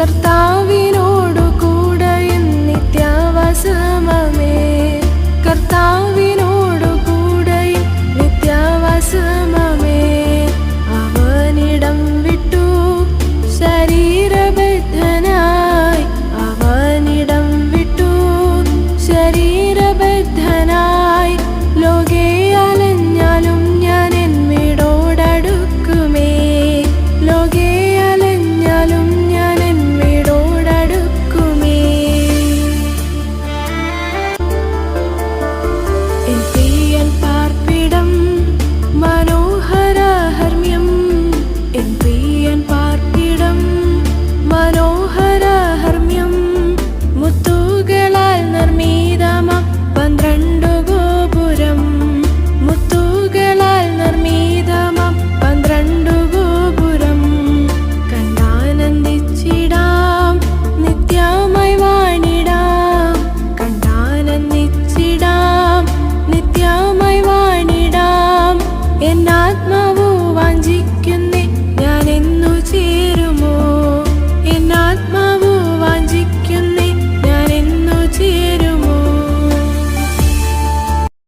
കർത്താവിനോടു കൂടെ നിത്യാവസമേ കർത്താവ്